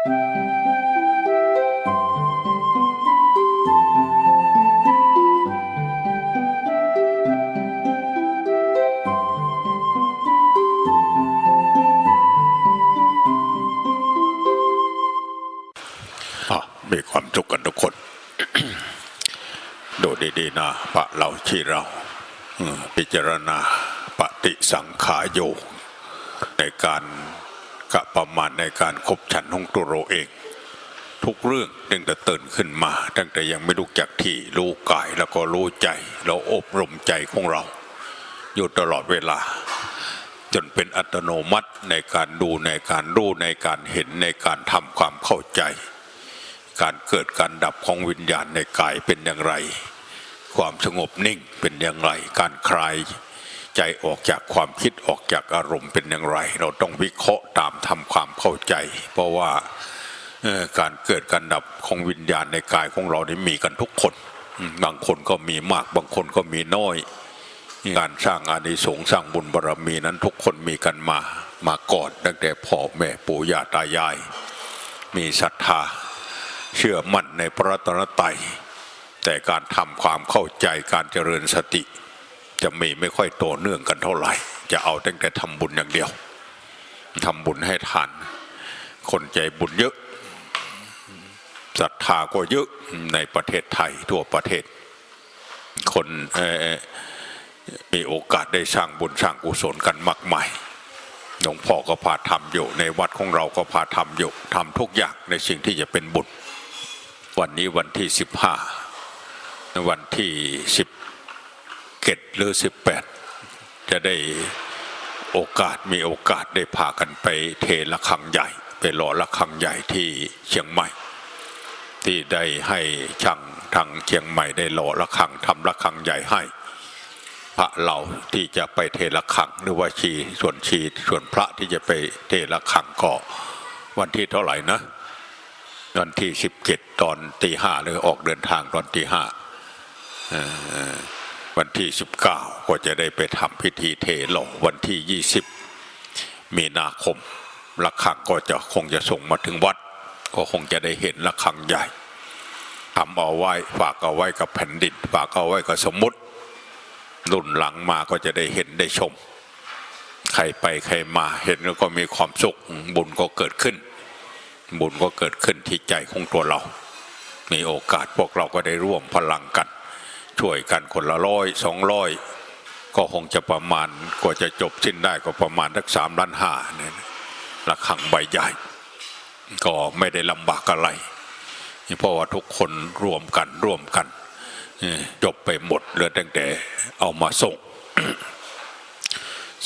อะมีความสุขกันทุกคน ดูดีๆนะพระเราที่เราพิจารณาปฏิสังขารโยในการ กะประมาณในการคบฉันของตัวเราเอง ทุกเรื่องตั้งแต่ตื่นขึ้นมา ตั้งแต่ยังไม่รู้จักที่รู้กายแล้วก็รู้ใจ เราอบรมใจของเรา อยู่ตลอดเวลา จนเป็นอัตโนมัติในการดูในการรู้ในการเห็นในการทำความเข้าใจ การเกิดการดับของวิญญาณในกายเป็นอย่างไร ความสงบนิ่งเป็นอย่างไร การคลาย ใจออกจากความคิดออกจากอารมณ์เป็นอย่างไร เราต้องวิเคราะห์ตามทำความเข้าใจ เพราะว่าการเกิดการดับของวิญญาณในกายของเรานี่มีกันทุกคน บางคนก็มีมากบางคนก็มีน้อยการสร้างอานิสงส์สร้างบุญบารรมีนั้นทุกคนมีกันมามาก่อนตั้งแต่พ่อแม่ปู่ย่าตายาย มีศรัทธาเชื่อมั่นในพระรัตนตรัยแต่การทำความเข้าใจการเจริญสติ จะมีไม่ค่อยโตเนื่องกันเท่าไหร่ จะเอาตั้งแต่ทำบุญอย่างเดียวทำบุญให้ทาน คนใจบุญเยอะศรัทธาก็เยอะในประเทศไทยทั่วประเทศ คนมีโอกาสได้สร้างบุญสร้างกุศลกันมากมายหลวงพ่อก็พาทำอยู่ ในวัดของเราก็พาทำอยู่ทำทุกอย่างในสิ่งที่จะเป็นบุญวันนี้วันที่สิบห้าวันที่สิบ เกตหรือสิบแปดจะได้โอกาสมีโอกาสได้พากันไปเทระฆังใหญ่ ไปรอระฆังใหญ่ที่เชียงใหม่ ที่ได้ให้ช่างทางเชียงใหม่ได้รอระฆังทำระฆังใหญ่ให้ พระเราที่จะไปเทระฆังหรือว่าชีส่วนชีส่วนพระที่จะไปเทระฆังก็วันที่เท่าไหร่นะวันที่สิบเจ็ดตอนตีห้าหรืออกเดินทางตอนตีห้า วันที่สิบเก้าก็จะได้ไปทำพิธีเทหล่อวันที่ยี่สิบมีนาคมระฆังก็จะคงจะส่งมาถึงวัด ก็คงจะได้เห็นระฆังใหญ่ทำเอาไว้ฝากเอาไว้กับแผ่นดินฝากเอาไว้กับสมมติรุ่นหลังมาก็จะได้เห็นได้ชม ใครไปใครมาเห็นแล้วก็มีความสุขบุญก็เกิดขึ้น บุญก็เกิดขึ้นที่ใจของตัวเรา มีโอกาสพวกเราก็ได้ร่วมพลังกัน ช่วยกันคนละร้อยสองร้อยก็คงจะประมาณกว่าจะจบสิ้นได้ก็ประมาณสักสามล้านห้าเนี่ยละขังใบใหญ่ ก็ไม่ได้ลำบากอะไร เพราะว่าทุกคนร่วมกันร่วมกัน จบไปหมดเหลือตั้งแต่เอามาส่ง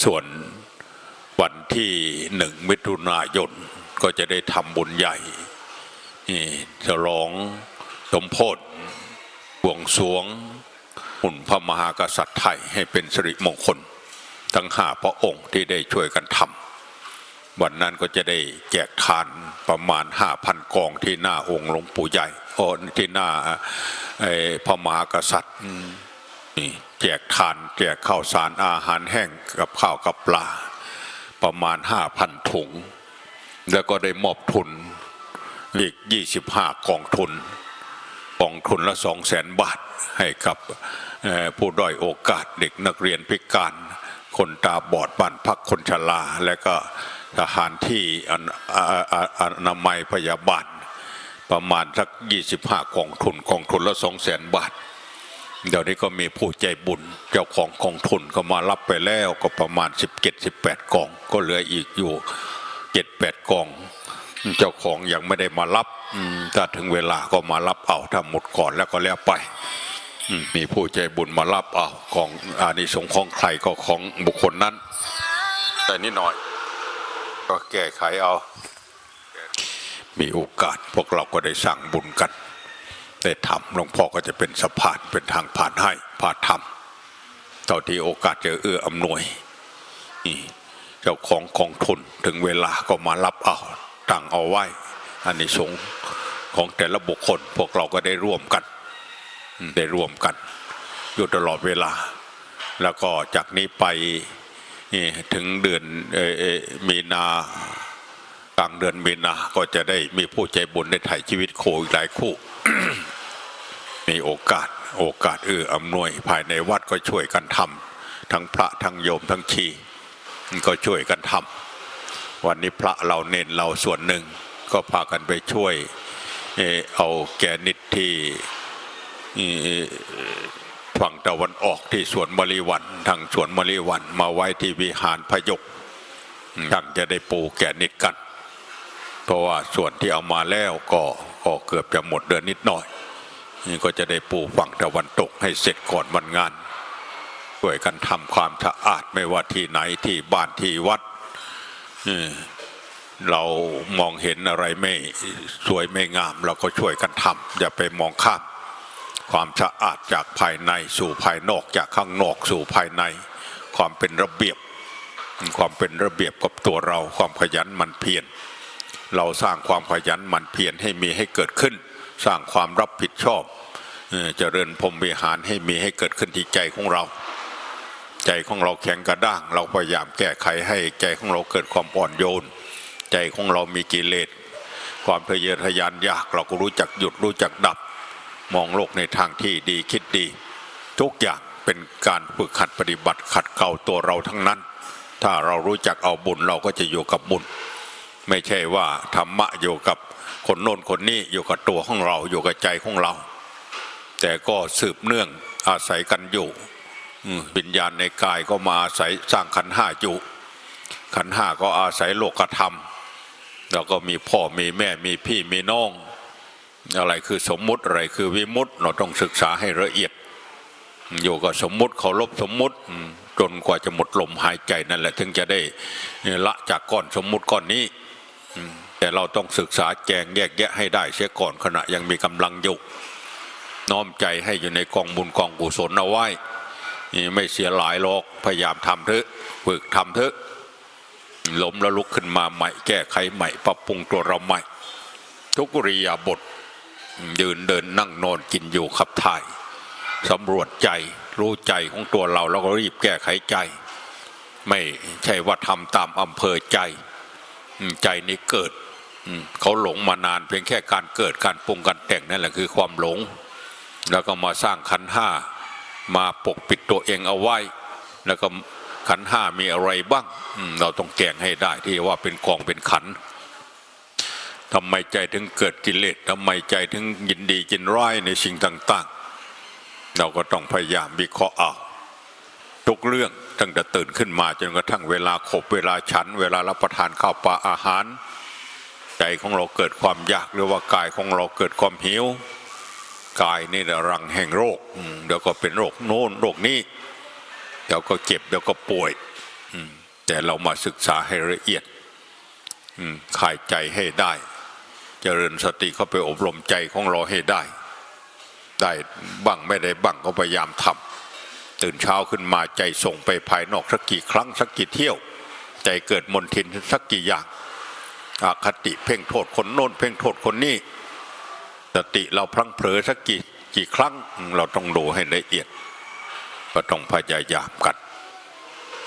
ส่วนวันที่หนึ่งมิถุนายนก็จะได้ทำบุญใหญ่นี่ฉลองสมโพธิบวงสรวง หุ่นพระมหากษัตริย์ไทยให้เป็นสิริมงคล ทั้งห้าพระองค์ที่ได้ช่วยกันทำวันนั้นก็จะได้แจกทานประมาณห้าพันกองที่หน้าองค์หลวงปู่ใหญ่โอ้ที่หน้าพระมหากษัตริย์นี่แจกทานแจกข้าวสารอาหารแห้งกับข้าวกับปลา ประมาณห้าพันถุง แล้วก็ได้มอบทุนอีกยี่สิบห้ากองทุนกองทุนละสองแสนบาท ให้กับผู้ด้อยโอกาสเด็กนักเรียนพิการ คนตาบอดบ้านพักคนชรา และก็ทหารที่อนามัยพยาบาล ประมาณสัก 25กองทุนกองทุนละสองแสนบาท เดี๋ยวนี้ก็มีผู้ใจบุญเจ้าของกองทุนก็มารับไปแล้วก็ประมาณ 17-18กอง ก็เหลืออีกอยู่ 7-8กอง เจ้าของยังไม่ได้มารับถ้าถึงเวลาก็มารับเอาถ้าหมดก่อนแล้วก็แล้วไป มีผู้ใจบุญมารับเอาของอานิสงส์ของใครก็ของบุคคลนั้น แต่นิดหน่อย ก็แก้ไขเอา มีโอกาสพวกเราก็ได้สร้างบุญกันได้ทำหลวงพ่อก็จะเป็นสะพานเป็นทางผ่านให้พาทำเท่าที่โอกาสจะเอื้ออำนวยนี่เจ้าของกองทุนถึงเวลาก็มารับเอาตั้งเอาไว้อันนี้สงส์ของแต่ละบุคคล พวกเราก็ได้ร่วมกัน ได้ร่วมกันอยู่ตลอดเวลา แล้วก็จากนี้ไปถึงเดือนมีนากลางเดือนมีนา ก็จะได้มีผู้ใจบุญได้ถ่ายชีวิตโคอีกหลายคู่ มีโอกาสโอกาสเอื้ออำนวยภายในวัดก็ช่วยกันทำทั้งพระทั้งโยมทั้งชีก็ช่วยกันทำวันนี้พระเราเน้นเราส่วนหนึ่งก็พากันไปช่วย เอาแกนิดที่ ฝั่งตะวันออกที่สวนมะลิวันทางสวนมะลิวันมาไว้ที่วิหารพยกทั้งจะได้ปูแก่นิดกัน เพราะว่าส่วนที่เอามาแล้วก็ก็เกือบจะหมดเดือนนิดหน่อยนี่ก็จะได้ปูฝั่งตะวันตกให้เสร็จก่อนวันงานช่วยกันทำความสะอาดไม่ว่าที่ไหนที่บ้านที่วัดเออเรามองเห็นอะไรไม่สวยไม่งาม เราก็ช่วยกันทำอย่าไปมองข้าม ความสะอาดจากภายในสู่ภายนอกจากข้างนอกสู่ภายใน ความเป็นระเบียบ ความเป็นระเบียบกับตัวเรา ความขยันมันเพียรเราสร้างความขยันมันเพียรให้มีให้เกิดขึ้น สร้างความรับผิดชอบเจริญพรมวิหารให้มีให้เกิดขึ้นที่ใจของเรา ใจของเราแข็งกระด้าง เราพยายามแก้ไขให้ใจของเราเกิดความอ่อนโยน ใจของเรามีกิเลสความทะเยอทะยานอยากเราก็รู้จักหยุดรู้จักดับ มองโลกในทางที่ดีคิดดี ทุกอย่างเป็นการฝึกหัดปฏิบัติขัดเกลาตัวเราทั้งนั้น ถ้าเรารู้จักเอาบุญเราก็จะอยู่กับบุญ ไม่ใช่ว่าธรรมะอยู่กับคนโน้นคนนี้อยู่กับตัวของเราอยู่กับใจของเรา แต่ก็สืบเนื่องอาศัยกันอยู่วิญญาณในกายก็มาอาศัยสร้างขันห้าอยู่ ขันห้าก็อาศัยโลกธรรม แล้วก็มีพ่อมีแม่มีพี่มีน้อง อะไรคือสมมุติอะไรคือวิมุตติเราต้องศึกษาให้ละเอียด อยู่กับสมมุติเคารพสมมุติจนกว่าจะหมดลมหายใจนั่นแหละ ถึงจะได้ละจากก้อนสมมุติก้อนนี้แต่เราต้องศึกษาแจงแยกแยะให้ได้เสียก่อนขณะยังมีกำลังอยู่น้อมใจให้อยู่ในกองบุญกองกุศลเอาไว้ไม่เสียหลายหรอกพยายามทำเถอะฝึกทำเถอะล้มแล้วลุกขึ้นมาใหม่แก้ไขใหม่ปรับปรุงตัวเราใหม่ ทุกริยาบท ยืนเดินนั่งนอนกินอยู่ขับถ่ายสำรวจใจรู้ใจของตัวเราแล้วก็รีบแก้ไขใจ ไม่ใช่ว่าทำตามอำเภอใจ ใจนี้เกิดเขาหลงมานานเพียงแค่การเกิดการปรุงการแต่งนั่นแหละคือความหลง แล้วก็มาสร้างขันห้ามาปกปิดตัวเองเอาไว้ แล้วก็ขันห้ามีอะไรบ้าง เราต้องแกงให้ได้ที่ว่าเป็นกองเป็นขัน ทำไมใจถึงเกิดกิเลสทำไมใจถึงยินดียินร้ายในสิ่งต่าง ๆ เราก็ต้องพยายามวิเคราะห์เอาทุกเรื่องตั้งแต่ตื่นขึ้นมาจนกระทั่งเวลาขบเวลาฉัน เวลารับประทานข้าวปลาอาหาร ใจของเราเกิดความอยากหรือว่ากายของเราเกิดความหิวกายนี่แหละรังแห่งโรคเดี๋ยวก็เป็นโรคโน้นโรคนี้เดี๋ยวก็เจ็บเดี๋ยวก็ป่วยแต่เรามาศึกษาให้ละเอียดอืมคลายใจให้ได้ เจริญสติเข้าไปอบรมใจของเราให้ได้ ได้บ้างไม่ได้บ้างก็พยายามทำตื่นเช้าขึ้นมาใจส่งไปภายนอกสักกี่ครั้งสักกี่เที่ยว ใจเกิดมนทินสักกี่อย่างอาคติเพ่งโทษคนโน้นเพ่งโทษคนนี้สติเราพลั้งเผลอสักกี่กี่ครั้งเราต้องดูให้ละเอียดก็ต้องพยายามกัน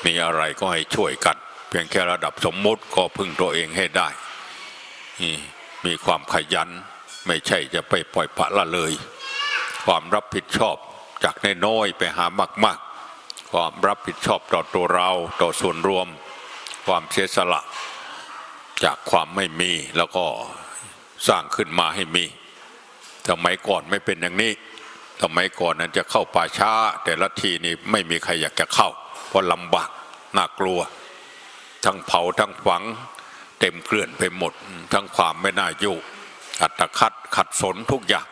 มีอะไรก็ให้ช่วยกัน เพียงแค่ระดับสมมติก็พึ่งตัวเองให้ได้นี่ มีความขยัน ไม่ใช่จะไปปล่อยปละละเลย ความรับผิดชอบจากน้อยๆไปหามากๆ ความรับผิดชอบต่อตัวเราต่อส่วนรวม ความเสียสละ จากความไม่มีแล้วก็สร้างขึ้นมาให้มีสมัยก่อนไม่เป็นอย่างนี้สมัยก่อนนั้นจะเข้าป่าช้า แต่ละทีนี่ไม่มีใครอยากจะเข้า เพราะลำบากน่ากลัว ทั้งเผาทั้งฝัง เต็มเกลื่อนไปหมด ทั้งความไม่น่าอยู่ อัตคัดขัดสนทุกอย่าง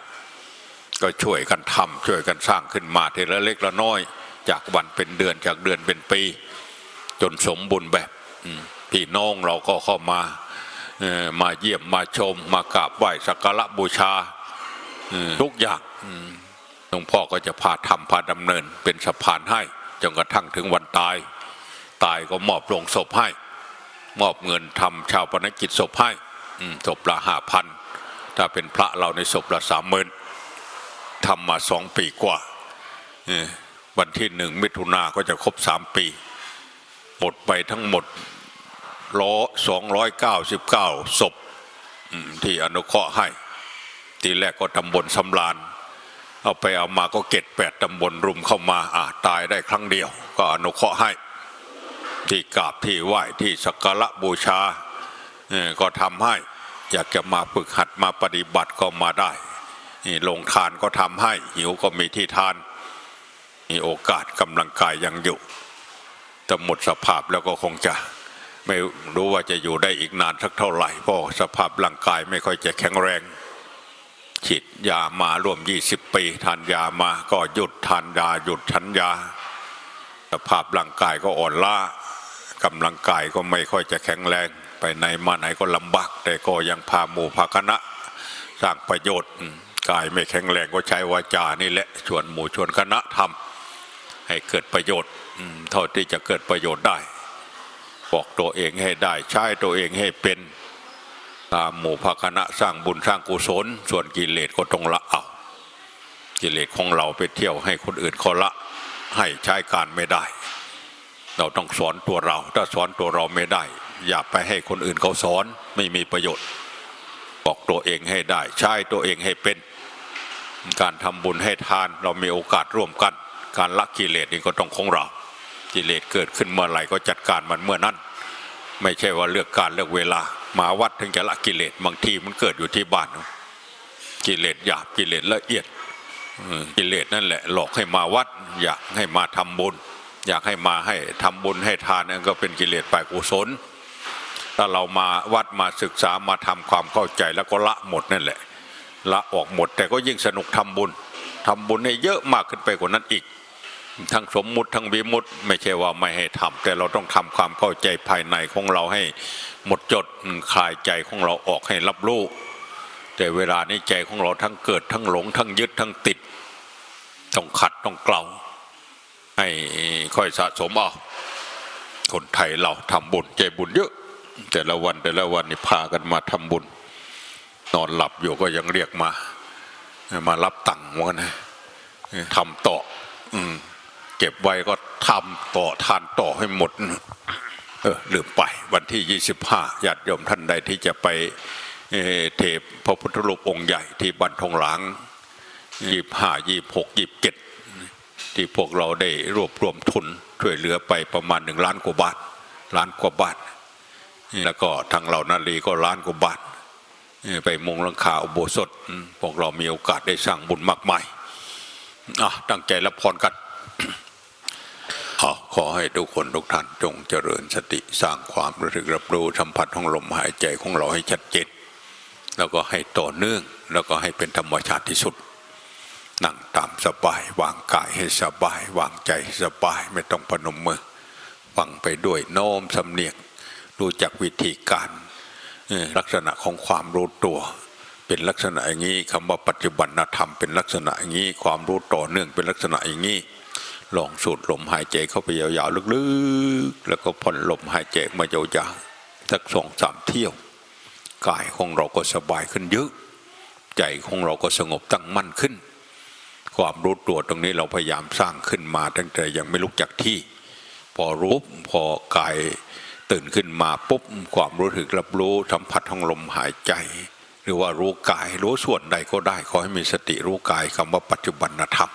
ก็ช่วยกันทำช่วยกันสร้างขึ้นมาทีละเล็กละน้อย จากวันเป็นเดือนจากเดือนเป็นปี จนสมบูรณ์แบบพี่น้องเราก็เข้ามามาเยี่ยมมาชม มากราบไหว้สักการะบูชาทุกอย่างหลวงพ่อก็จะพาทำพาดำเนิน เป็นสะพานให้จนกระทั่งถึงวันตาย ตายก็มอบโลงศพให้ มอบเงินทำชาวปนกิจศพให้ศพละห้าพันถ้าเป็นพระเราในศพละสามหมื่นทำมาสองปีกว่าวันที่หนึ่งมิถุนาก็จะครบสามปี หมดไปทั้งหมดล้อสองร้อยเก้าสิบเก้าศพที่อนุเคราะห์ให้ ทีแรกก็ตำบลสำรานเอาไปเอามาก็เก็ดแปดตำบลรุมเข้ามาอ่าตายได้ครั้งเดียว ก็อนุเคราะห์ให้ ที่กราบที่ไหว้ที่สักการะบูชาก็ทำให้อยากจะมาฝึกหัดมาปฏิบัติก็มาได้นี่ลงทานก็ทำให้หิวก็มีที่ทานมีโอกาสกำลังกายยังอยู่แต่หมดสภาพแล้วก็คงจะไม่รู้ว่าจะอยู่ได้อีกนานสักเท่าไหร่เพราะสภาพร่างกายไม่ค่อยจะแข็งแรง ฉีดยามาร่วม 20 ปีทานยามาก็หยุดทานยาหยุดฉันยา สภาพร่างกายก็อ่อนล้า กำลังกายก็ไม่ค่อยจะแข็งแรง ไปไหนมาไหนก็ลำบาก แต่ก็ยังพาหมู่พาคณะสร้างประโยชน์กายไม่แข็งแรงก็ใช้วาจานี่แหละชวนหมู่ชวนคณะทำให้เกิดประโยชน์เท่าที่จะเกิดประโยชน์ได้บอกตัวเองให้ได้ใช้ตัวเองให้เป็นตามหมู่พาคณะสร้างบุญสร้างกุศล ส่วนกิเลสก็ต้องละเอากิเลสของเราไปเที่ยวให้คนอื่นเขาละให้ใช้การไม่ได้ เราต้องสอนตัวเรา ถ้าสอนตัวเราไม่ได้ อย่าไปให้คนอื่นเขาสอนไม่มีประโยชน์ บอกตัวเองให้ได้ ใช้ตัวเองให้เป็น การทำบุญให้ทานเรามีโอกาสร่วมกัน การละกิเลสนี่ก็ต้องของเรากิเลสเกิดขึ้นเมื่อไหร่ก็จัดการมันเมื่อนั้น ไม่ใช่ว่าเลือกการเลือกเวลา มาวัดถึงจะละกิเลสบางทีมันเกิดอยู่ที่บ้าน กิเลสหยาบกิเลสละเอียดกิเลสนั่นแหละหลอกให้มาวัดอยากให้มาทำบุญ อยากให้มาให้ทำบุญให้ทานนั่นก็เป็นกิเลสฝ่ายกุศล ถ้าเรามาวัดมาศึกษามาทำความเข้าใจแล้วก็ละหมดนั่นแหละ ละออกหมด แต่ก็ยิ่งสนุกทำบุญทำบุญให้เยอะมากขึ้นไปกว่านั้นอีก ทั้งสมมุติทั้งวิมุติไม่ใช่ว่าไม่ให้ทำแต่เราต้องทำความเข้าใจภายในของเราให้หมดจดคลายใจของเราออกให้รับรู้แต่เวลานี้ใจของเราทั้งเกิดทั้งหลงทั้งยึดทั้งติด ต้องขัดต้องเกลา ให้ค่อยสะสมเอาคนไทยเราทำบุญใจบุญเยอะ แต่ละวันแต่ละวันนี่พากันมาทำบุญ นอนหลับอยู่ก็ยังเรียกมา มารับตังค์ว่านะทำต่ออเก็บไว้ก็ทำต่อทานต่อให้หมด เออลืมไปวันที่ 25ญาติโยมท่านใดที่จะไปเทพพระพุทธรูปองค์ใหญ่ที่บันทองหลางยี่ห้ายี่หกยี่เจ็ด ที่พวกเราได้รวบรวมทุนช่วยเหลือไปประมาณหนึ่งล้านกว่าบาทล้านกว่าบาทแล้วก็ทางเหล่านาลีก็ล้านกว่าบาทไปมุงลังคาอุโบสถพวกเรามีโอกาสได้สร้างบุญมากมายอะตั้งใจรับพรกันขอขอให้ทุกคนทุกท่านจงเจริญสติสร้างความรู้สึกรับรู้สัมผัสของลมหายใจของเราให้ชัดเจนแล้วก็ให้ต่อเนื่องแล้วก็ให้เป็นธรรมชาติที่สุด นั่งตามสบายวางกายให้สบายวางใจสบายไม่ต้องพนมมือฟังไปด้วยโน้มสำเนียกรู้จักวิธีการลักษณะของความรู้ตัว เป็นลักษณะอย่างนี้คำว่าปัจจุบันธรรมเป็นลักษณะอย่างนี้ความรู้ต่อเนื่องเป็นลักษณะอย่างนี้ลองสูดลมหายใจเข้าไปยาวๆลึกๆ แล้วก็ผ่อนลมหายใจมายาวๆสักสองสามเที่ยวกายของเราก็สบายขึ้นเยอะ ใจของเราก็สงบตั้งมั่นขึ้น ความรู้ตัวตรงนี้เราพยายามสร้างขึ้นมา ตั้งแต่ยังไม่ลุกจากที่ พอรู้พอกายตื่นขึ้นมาปุ๊บความรู้สึกรับรู้สัมผัสของลมหายใจ หรือว่ารู้กายรู้ส่วนใดก็ได้ขอให้มีสติรู้กายคำว่าปัจจุบันธรรม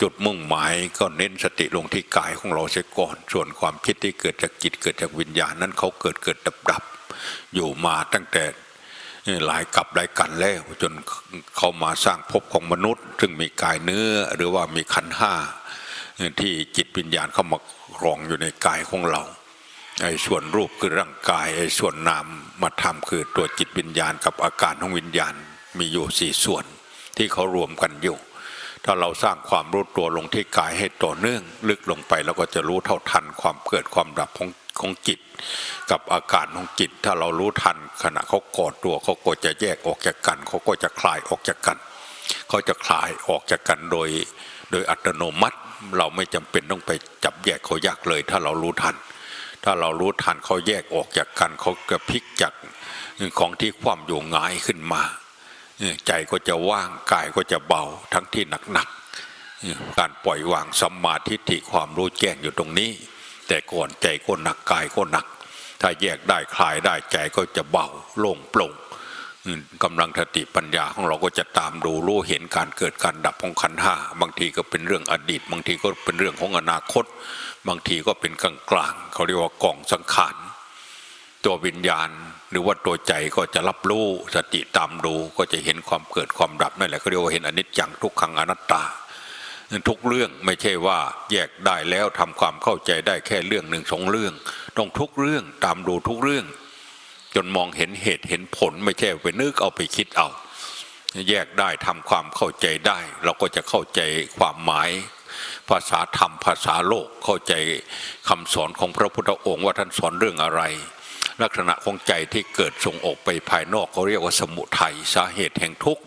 จุดมุ่งหมายก็เน้นสติลงที่กายของเราเสียก่อน ส่วนความคิดที่เกิดจากจิตเกิดจากวิญญาณนั้นเขาเกิดเกิดดับดับอยู่มาตั้งแต่ หลายกับหลายกันแล้วจนเขามาสร้างภพของมนุษย์ ซึ่งมีกายเนื้อหรือว่ามีขันห้าที่จิตวิญญาณเข้ามารองอยู่ในกายของเราไอ้ส่วนรูปคือร่างกายไอ้ส่วนนามมาทำคือตัวจิตวิญญาณกับอาการของวิญญาณมีอยู่สี่ส่วน ที่เขารวมกันอยู่ ถ้าเราสร้างความรู้ตัวลงที่กายให้ต่อเนื่อง ลึกลงไปเราก็จะรู้เท่าทันความเกิดความดับของ ของจิต กับอาการของจิต ถ้าเรารู้ทันขณะเขากอดตัวเขาก็จะแยกออกจากกันเขาก็จะคลายออกจากกันเขาจะคลายออกจากกันโดย โดยอัตโนมัติเราไม่จำเป็นต้องไปจับแยกเขายากเลย ถ้าเรารู้ทัน ถ้าเรารู้ทันเขาแยกออกจากกันเขากระพลิกจากของที่ความอยู่งายขึ้นมา ใจก็จะว่างกายก็จะเบาทั้งที่หนักๆการปล่อยวางสัมมาทิฏฐิความรู้แจ้งอยู่ตรงนี้ แต่ก่อนใจก็หนักกายก็หนัก ถ้าแยกได้คลายได้ใจก็จะเบาโล่งโปร่งกำลังสติปัญญาของเราก็จะตามดูรู้เห็นการเกิดการดับของขันธ์ห้าบางทีก็เป็นเรื่องอดีต บางทีก็เป็นเรื่องของอนาคต บางทีก็เป็นกลางกลางเขาเรียกว่ากล่องสังขารตัววิญญาณ หรือว่าตัวใจก็จะรับรู้สติตามดูก็จะเห็นความเกิดความดับนั่นแหละเขาเรียกว่าเห็นอนิจจังทุกขังอนัตตา ทุกเรื่องไม่ใช่ว่าแยกได้แล้วทำความเข้าใจได้แค่เรื่องหนึ่งสองเรื่อง ต้องทุกเรื่องตามดูทุกเรื่อง จนมองเห็นเหตุเห็นผลไม่ใช่ไปนึกเอาไปคิดเอา แยกได้ทำความเข้าใจได้ เราก็จะเข้าใจความหมาย ภาษาธรรมภาษาโลกเข้าใจคำสอนของพระพุทธองค์ว่าท่านสอนเรื่องอะไรลักษณะของใจที่เกิดส่งออกไปภายนอกเขาเรียกว่าสมุทัยสาเหตุแห่งทุกข์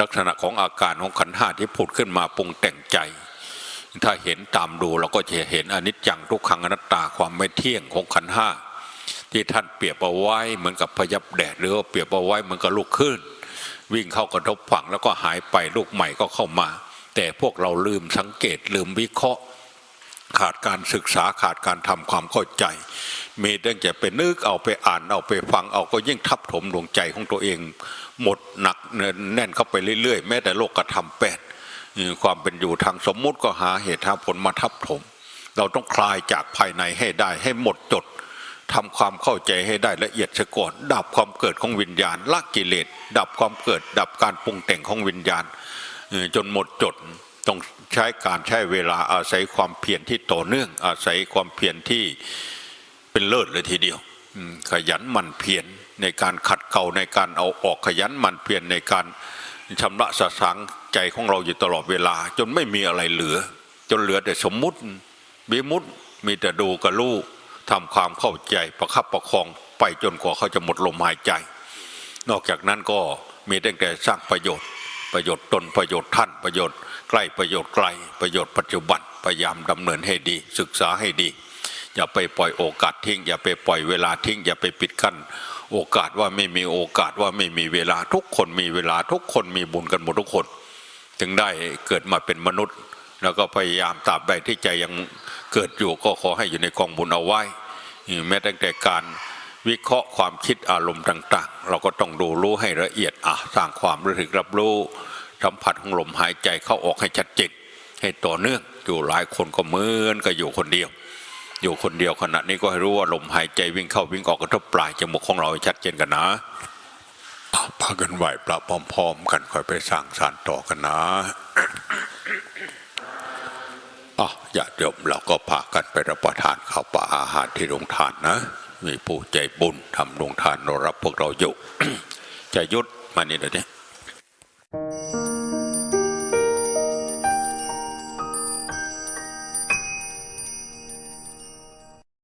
ลักษณะของอาการของขันห้าที่ผุดขึ้นมาปรุงแต่งใจ ถ้าเห็นตามดูเราก็จะเห็นอนิจจังทุกขังอนัตตาความไม่เที่ยงของขันห้าที่ท่านเปรียบเอาไว้เหมือนกับพยับแดดหรือว่าเปรียบเอาไว้เหมือนกับลูกคลื่นวิ่งเข้ากระทบฝั่งแล้วก็หายไปลูกใหม่ก็เข้ามา แต่พวกเราลืมสังเกตลืมวิเคราะห์ ขาดการศึกษาขาดการทำความเข้าใจ มีตั้งแต่ไปนึกเอาไปอ่านเอาไปฟังเอาก็ยิ่งทับถมดวงใจของตัวเอง หมดหนักแน่นเข้าไปเรื่อยๆ แม้แต่โลกกระทำแปดความเป็นอยู่ทางสมมุติก็หาเหตุหาผลมาทับถม เราต้องคลายจากภายในให้ได้ให้หมดจดทำความเข้าใจให้ได้ละเอียดซะก่อนดับความเกิดของวิญญาณละกิเลสดับความเกิด ดับการปรุงแต่งของวิญญาณ จนหมดจดต้องใช้การใช้เวลาอาศัยความเพียรที่ต่อเนื่องอาศัยความเพียรที่ เป็นเลิศเลยทีเดียวขยันหมั่นเพียรในการขัดเกลาในการเอาออกขยันหมั่นเพียรในการชำระสะสางใจของเราอยู่ตลอดเวลา จนไม่มีอะไรเหลือ จนเหลือแต่สมมุติบิมุติมีแต่ดูกับลูกทำความเข้าใจประคับประคองไปจนกว่าเขาจะหมดลมหายใจ นอกจากนั้นก็มีตั้งแต่สร้างประโยชน์ ประโยชน์ตนประโยชน์ท่านประโยชน์ ใกล้ประโยชน์ไกล ประโยชน์ปัจจุบันพยายามดำเนินให้ดี ศึกษาให้ดี อย่าไปปล่อยโอกาสทิ้ง อย่าไปปล่อยเวลาทิ้ง อย่าไปปิดกั้นโอกาสว่าไม่มีโอกาสว่าไม่มีเวลาทุกคนมีเวลาทุกคนมีบุญกันหมดทุกคน ถึงได้เกิดมาเป็นมนุษย์ แล้วก็พยายามตราบใดที่ใจยังเกิดอยู่ก็ขอให้อยู่ในกองบุญเอาไว้แม้ตั้งแต่การวิเคราะห์ความคิดอารมณ์ต่าง ๆ เราก็ต้องดูรู้ให้ละเอียดอะสร้างความรู้สึกรับรู้สัมผัสของลมหายใจเข้าออกให้ชัดเจนให้ต่อเนื่องอยู่หลายคนก็เหมือนกับอยู่คนเดียว อยู่คนเดียวขณะนี้ก็ให้รู้ว่าลมหายใจวิ่งเข้าวิ่งออกกระทบปลายจมูกของเราชัดเจนกันนะพากันไหวปละพร้อมๆกันค่อยไปสร้างสารต่อกันนะอะอย่าเดิมเราก็พากันไปรับประทานข้าวปลาอาหารที่โรงทานนะ มีผู้ใจบุญทำโรงทานรอรับพวกเราอยู่จะยุดมานี่เดี๋ยวนี้